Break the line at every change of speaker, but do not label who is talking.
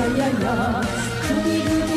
랄랄랄라 그리그